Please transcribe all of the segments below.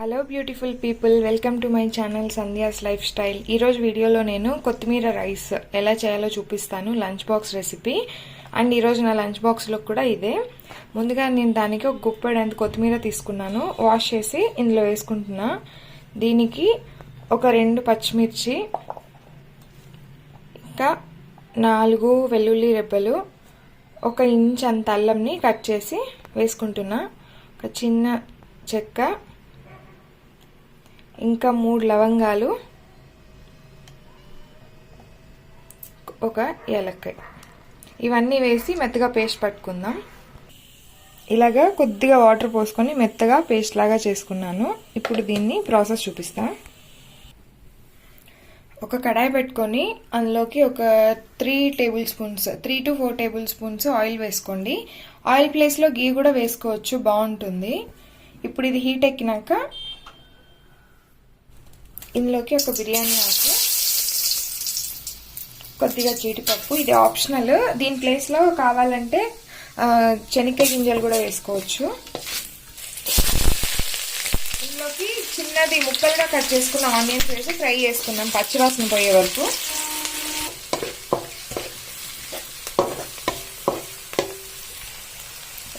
Hello beautiful people welcome to my channel Sandhya's lifestyle ఈరోజు వీడియోలో నేను కొత్తిమీర రైస్ ఎలా చేయాలో చూపిస్తాను లంచ్ బాక్స్ రెసిపీ. అండ్ ఈరోజు నా లంచ్ బాక్స్లో కూడా ఇదే. ముందుగా నేను దానికి ఒక గుప్పెడు అంత కొత్తిమీర తీసుకున్నాను. వాష్ చేసి ఇందులో వేసుకుంటున్నా. దీనికి ఒక రెండు పచ్చిమిర్చి ఇంకా నాలుగు వెల్లుల్లి రెబ్బలు ఒక ఇంచ్ అంత అల్లంని కట్ చేసి వేసుకుంటున్నా. ఒక చిన్న చెక్క ఇంకా మూడు లవంగాలు ఒక ఏలక్కాయ. ఇవన్నీ వేసి మెత్తగా పేస్ట్ పట్టుకుందాం. ఇలాగా కొద్దిగా వాటర్ పోసుకొని మెత్తగా పేస్ట్ లాగా చేసుకున్నాను. ఇప్పుడు దీన్ని ప్రాసెస్ చూపిస్తా. ఒక కడాయి పెట్టుకొని అందులోకి ఒక three tablespoons three to four tablespoons oil వేసుకోండి. ఆయిల్ ప్లేస్లో గీ కూడా వేసుకోవచ్చు బాగుంటుంది. ఇప్పుడు ఇది హీట్ ఎక్కినాక ఇందులోకి ఒక బిర్యానీ ఆకు కొద్దిగా జీడిపప్పు. ఇది ఆప్షనల్. దీని ప్లేస్లో కావాలంటే శనక్కాయ గింజలు కూడా వేసుకోవచ్చు. ఇందులోకి చిన్నది ముక్కలుగా కట్ చేసుకున్న ఆనియన్స్ వేసి ఫ్రై చేసుకున్నాం పచ్చివాసన పోయే వరకు.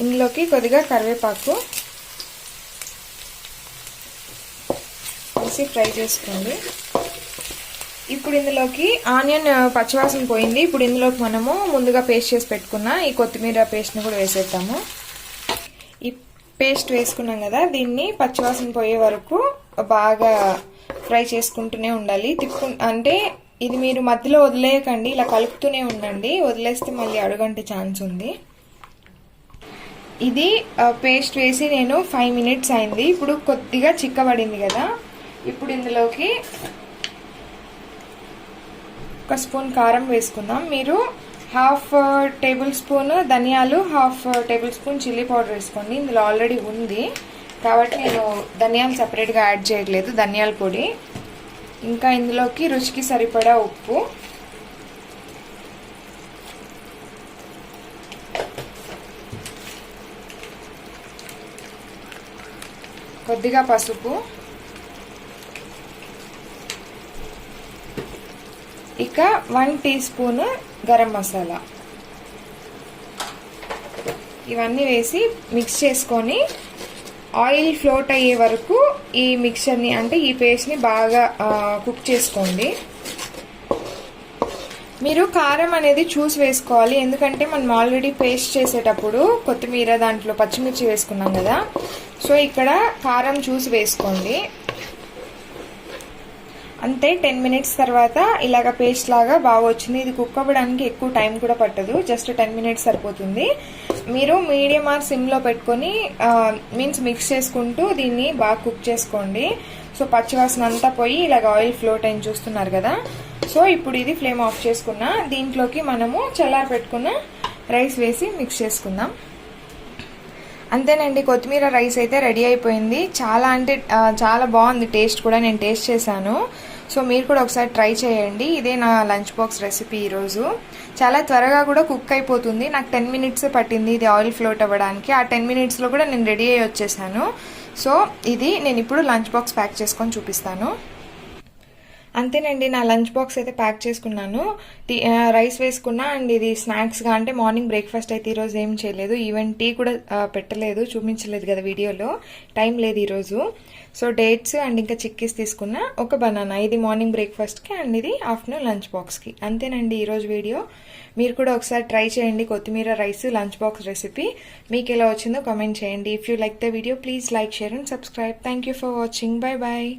ఇందులోకి కొద్దిగా కరివేపాకు. వేసి ఫ్రై చేసుకోండి. ఇప్పుడు ఇందులోకి ఆనియన్ పచ్చివాసన పోయింది. ఇప్పుడు ఇందులోకి మనము ముందుగా పేస్ట్ చేసి పెట్టుకున్న ఈ కొత్తిమీర పేస్ట్ని కూడా వేసేద్దాము. ఈ పేస్ట్ వేసుకున్నాం కదా దీన్ని పచ్చివాసన పోయే వరకు బాగా ఫ్రై చేసుకుంటూనే ఉండాలి. తిప్పు అంటే ఇది మీరు మధ్యలో వదిలేయకండి ఇలా కలుపుతూనే ఉండండి. వదిలేస్తే మళ్ళీ అడుగంటే ఛాన్స్ ఉంది. ఇది పేస్ట్ వేసి నేను ఫైవ్ మినిట్స్ అయింది. ఇప్పుడు కొద్దిగా చిక్కబడింది కదా ఇప్పుడు ఇందులోకి ఒక స్పూన్ కారం వేసుకుందాం. మీరు హాఫ్ టేబుల్ స్పూన్ ధనియాలు half tablespoon chilli powder వేసుకోండి. ఇందులో ఆల్రెడీ ఉంది. కాబట్టి నేను ధనియాలు సపరేట్గా యాడ్ చేయట్లేదు ధనియాల పొడి. ఇంకా ఇందులోకి రుచికి సరిపడా ఉప్పు. కొద్దిగా పసుపు. ఇక one teaspoon garam masala. ఇవన్నీ వేసి మిక్స్ చేసుకొని ఆయిల్ ఫ్లోట్ అయ్యే వరకు ఈ మిక్చర్ని అంటే ఈ పేస్ట్ని బాగా కుక్ చేసుకోండి. మీరు కారం అనేది చూసి వేసుకోవాలి. ఎందుకంటే మనం ఆల్రెడీ పేస్ట్ చేసేటప్పుడు కొత్తిమీర దాంట్లో పచ్చిమిర్చి వేసుకున్నాం కదా. సో ఇక్కడ కారం చూసి వేసుకోండి. అంతే టెన్ మినిట్స్ తర్వాత ఇలాగ పేస్ట్ లాగా బాగా వచ్చింది. ఇది కుక్ అవ్వడానికి ఎక్కువ టైం కూడా పట్టదు. జస్ట్ టెన్ మినిట్స్ సరిపోతుంది. మీరు మీడియం ఆర్ సిమ్లో పెట్టుకొని మీన్స్ మిక్స్ చేసుకుంటూ దీన్ని బాగా కుక్ చేసుకోండి. సో పచ్చివాసన అంతా పోయి ఇలాగ ఆయిల్ ఫ్లోట్ అయిన చూస్తున్నారు కదా. సో ఇప్పుడు ఇది ఫ్లేమ్ ఆఫ్ చేసుకున్న దీంట్లోకి మనము చల్లారి పెట్టుకున్న రైస్ వేసి మిక్స్ చేసుకుందాం. అంతేనండి కొత్తిమీర రైస్ అయితే రెడీ అయిపోయింది. చాలా అంటే చాలా బాగుంది టేస్ట్ కూడా నేను టేస్ట్ చేశాను. సో మీరు కూడా ఒకసారి ట్రై చేయండి. ఇదే నా లంచ్ బాక్స్ రెసిపీ ఈరోజు. చాలా త్వరగా కూడా కుక్ అయిపోతుంది. నాకు టెన్ మినిట్స్ పట్టింది ఇది ఆయిల్ ఫ్లోట్ అవ్వడానికి. ఆ టెన్ మినిట్స్లో కూడా నేను రెడీ అయ్యి వచ్చేసాను. సో ఇది నేను ఇప్పుడు లంచ్ బాక్స్ ప్యాక్ చేసుకొని చూపిస్తాను. అంతేనండి నా లంచ్ బాక్స్ అయితే ప్యాక్ చేసుకున్నాను. రైస్ వేసుకున్నా అండ్ ఇది స్నాక్స్గా అంటే మార్నింగ్ బ్రేక్ఫాస్ట్ అయితే ఈరోజు ఏం చేయలేదు. ఈవెన్ టీ కూడా పెట్టలేదు చూపించలేదు కదా వీడియోలో. టైం లేదు ఈరోజు. సో డేట్స్ అండ్ ఇంకా చిక్కీస్ తీసుకున్న. ఒక బనానా ఇది మార్నింగ్ బ్రేక్ఫాస్ట్కి అండ్ ఇది ఆఫ్టర్నూన్ లంచ్ బాక్స్కి అంతేనండి ఈరోజు వీడియో. మీరు కూడా ఒకసారి ట్రై చేయండి కొత్తిమీర రైస్ లంచ్ బాక్స్ రెసిపీ. మీకు ఎలా వచ్చిందో కామెంట్ చేయండి. If you like the video please like share and subscribe thank you for watching bye bye